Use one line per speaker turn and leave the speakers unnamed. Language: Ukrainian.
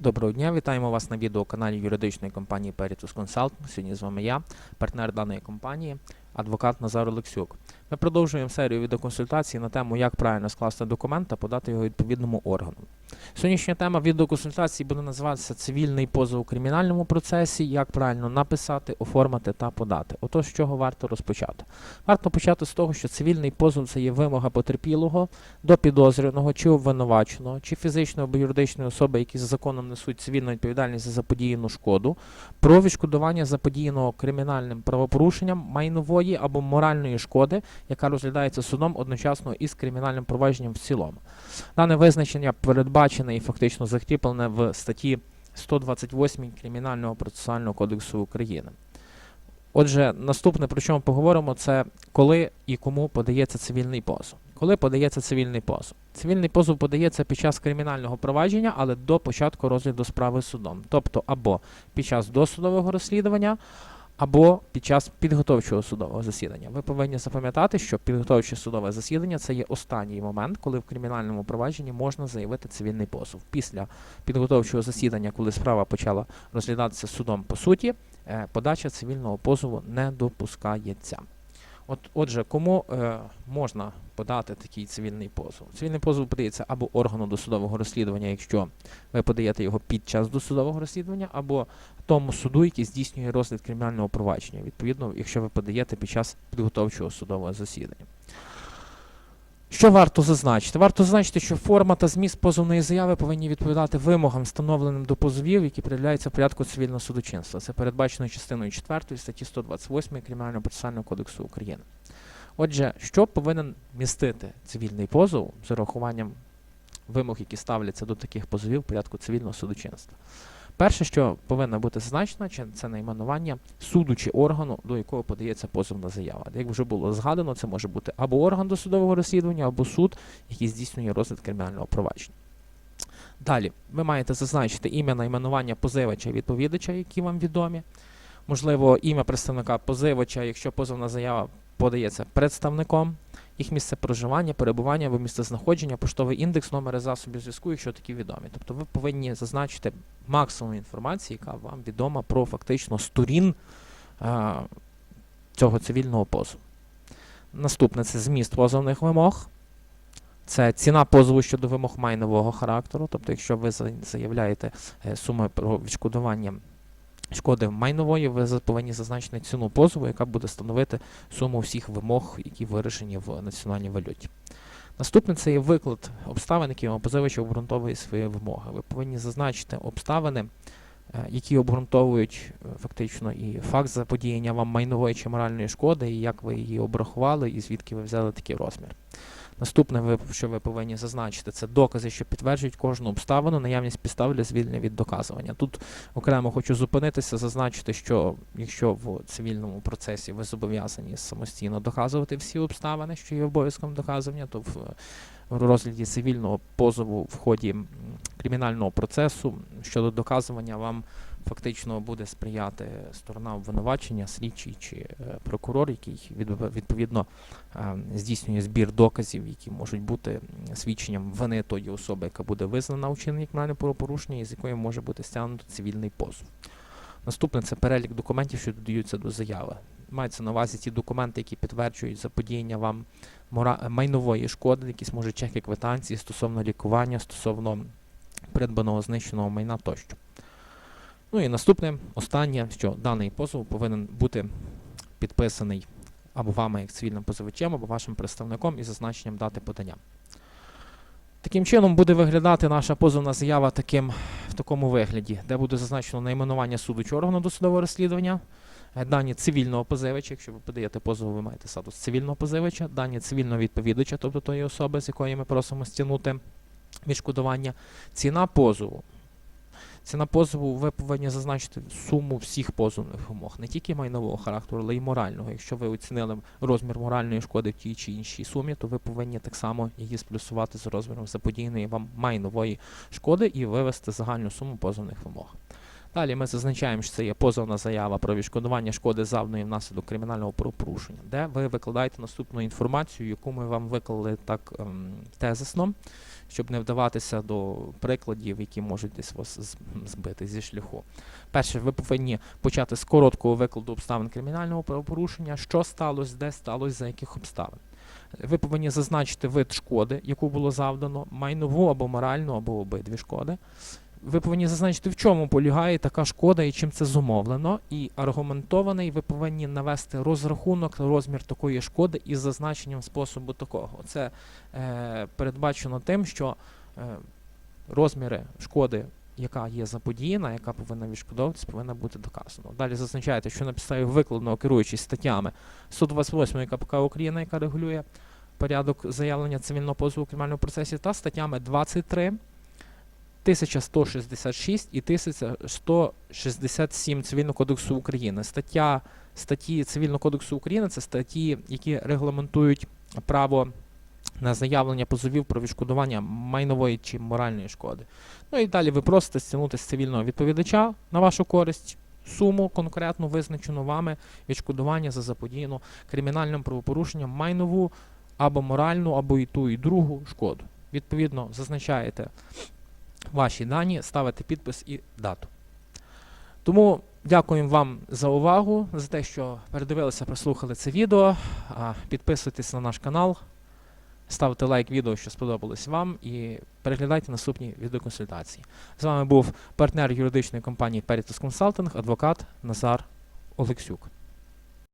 Доброго дня, вітаємо вас на відеоканалі юридичної компанії Peritus Consulting. Сьогодні з вами я, партнер даної компанії, адвокат Назар Олексюк. Ми продовжуємо серію відеоконсультацій на тему, як правильно скласти документ та подати його відповідному органу. Сьогоднішня тема відеоконсультації буде називатися Цивільний позов у кримінальному процесі, як правильно написати, оформити та подати. Отож, з чого варто розпочати? Варто почати з того, що цивільний позов це є вимога потерпілого до підозрюваного чи обвинуваченого, чи фізичної або юридичної особи, які за законом несуть цивільну відповідальність за заподіяну шкоду, про відшкодування заподіяного кримінальним правопорушенням майнової або моральної шкоди, яка розглядається судом одночасно із кримінальним провадженням в цілому. Дане визначення передбачене і фактично закріплене в статті 128 Кримінального процесуального кодексу України. Отже, наступне, про що ми поговоримо, це коли і кому подається цивільний позов. Коли подається цивільний позов? Цивільний позов подається під час кримінального провадження, але до початку розгляду справи судом. Тобто або під час досудового розслідування, або під час підготовчого судового засідання. Ви повинні запам'ятати, що підготовче судове засідання це є останній момент, коли в кримінальному провадженні можна заявити цивільний позов. Після підготовчого засідання, коли справа почала розглядатися судом по суті, е, подача цивільного позову не допускається. От, отже, кому е, можна подати такий цивільний позов? Цивільний позов подається або органу досудового розслідування, якщо ви подаєте його під час досудового розслідування, або тому суду, який здійснює розгляд кримінального провадження, відповідно, якщо ви подаєте під час підготовчого судового засідання. Що варто зазначити? Варто зазначити, що форма та зміст позовної заяви повинні відповідати вимогам, встановленим до позовів, які передляються в порядку цивільного судочинства. Це передбачено частиною 4 статті 128 Кримінального процесуального кодексу України. Отже, що повинен містити цивільний позов з урахуванням вимог, які ставляться до таких позовів в порядку цивільного судочинства? Перше, що повинно бути зазначено, це найменування суду чи органу, до якого подається позовна заява. Як вже було згадано, це може бути або орган досудового розслідування, або суд, який здійснює розгляд кримінального провадження. Далі, ви маєте зазначити ім'я найменування позивача і відповідача, які вам відомі. Можливо, ім'я представника позивача, якщо позовна заява подається представником, їх місце проживання, перебування або місце знаходження, поштовий індекс, номери засобів зв'язку, якщо такі відомі. Тобто ви повинні зазначити максимум інформації, яка вам відома про фактично сторін е, цього цивільного позову. Наступне це зміст позовних вимог. Це ціна позову щодо вимог майнового характеру. Тобто, якщо ви заявляєте е, суми про відшкодування шкоди майнової, ви повинні зазначити ціну позову, яка буде становити суму всіх вимог, які вирішені в національній валюті. Наступне це є виклад обставин, якими позивач обґрунтовує свої вимоги. Ви повинні зазначити обставини, е, які обґрунтовують е, фактично і факт заподіяння вам майнової чи моральної шкоди, і як ви її обрахували, і звідки ви взяли такий розмір. Наступне, що ви повинні зазначити, це докази, що підтверджують кожну обставину, наявність підстав для звільнення від доказування. Тут окремо хочу зупинитися, зазначити, що якщо в цивільному процесі ви зобов'язані самостійно доказувати всі обставини, що є обов'язком доказування, то в в розгляді цивільного позову в ході кримінального процесу щодо доказування вам фактично буде сприяти сторона обвинувачення, слідчий чи е, прокурор, який відповідно е, здійснює збір доказів, які можуть бути свідченням вини тої особи, яка буде визнана у вчиненні кримінального правопорушення, і з якої може бути стягнуто цивільний позов. Наступне це перелік документів, що додаються до заяви. Мається на увазі ті документи, які підтверджують заподіяння вам. Майнової шкоди, якісь може чеки квитанції стосовно лікування, стосовно придбаного знищеного майна тощо. Ну і наступне, останнє, що даний позов повинен бути підписаний або вами як цивільним позивачем, або вашим представником із зазначенням дати подання. Таким чином буде виглядати наша позовна заява таким, в такому вигляді, де буде зазначено найменування суду чи органу досудового розслідування, дані цивільного позивача, якщо ви подаєте позов, ви маєте статус цивільного позивача, дані цивільного відповідача, тобто тої особи, з якої ми просимо стягнути відшкодування, ціна позову. Ціна позову ви повинні зазначити суму всіх позовних вимог, не тільки майнового характеру, але й морального. Якщо ви оцінили розмір моральної шкоди в тій чи іншій сумі, то ви повинні так само її сплюсувати з розміром заподіяної вам майнової шкоди і вивести загальну суму позовних вимог. Далі ми зазначаємо, що це є позовна заява про відшкодування шкоди завданої внаслідок кримінального правопорушення, де ви викладаєте наступну інформацію, яку ми вам виклали так ем, тезисно, щоб не вдаватися до прикладів, які можуть десь вас збити зі шляху. Перше, ви повинні почати з короткого викладу обставин кримінального правопорушення, що сталося, де сталося, за яких обставин. Ви повинні зазначити вид шкоди, яку було завдано, майнову або моральну, або обидві шкоди. Ви повинні зазначити, в чому полягає така шкода і чим це зумовлено. І аргументований ви повинні навести розрахунок, розмір такої шкоди із зазначенням способу такого. Це е, передбачено тим, що е, розміри шкоди, яка є заподіяна, яка повинна відшкодовуватись, повинна бути доказано. Далі зазначаєте, що на підставі викладеного керуючись статтями 128 КПК України, яка регулює порядок заявлення цивільного позову у кримінальному процесі, та статтями 23, 1166 і 1167 Цивільного кодексу України. Стаття, статті Цивільного кодексу України це статті, які регламентують право на заявлення позовів про відшкодування майнової чи моральної шкоди. Ну і далі ви просите стягнути з цивільного відповідача на вашу користь суму конкретно визначену вами відшкодування за заподіяну кримінальним правопорушенням майнову або моральну, або і ту, і другу шкоду. Відповідно, зазначаєте ваші дані, ставите підпис і дату. Тому дякуємо вам за увагу, за те, що передивилися, прослухали це відео. Підписуйтесь на наш канал, ставте лайк відео, що сподобалось вам, і переглядайте наступні відеоконсультації. З вами був партнер юридичної компанії Peritus Consulting, адвокат Назар Олексюк.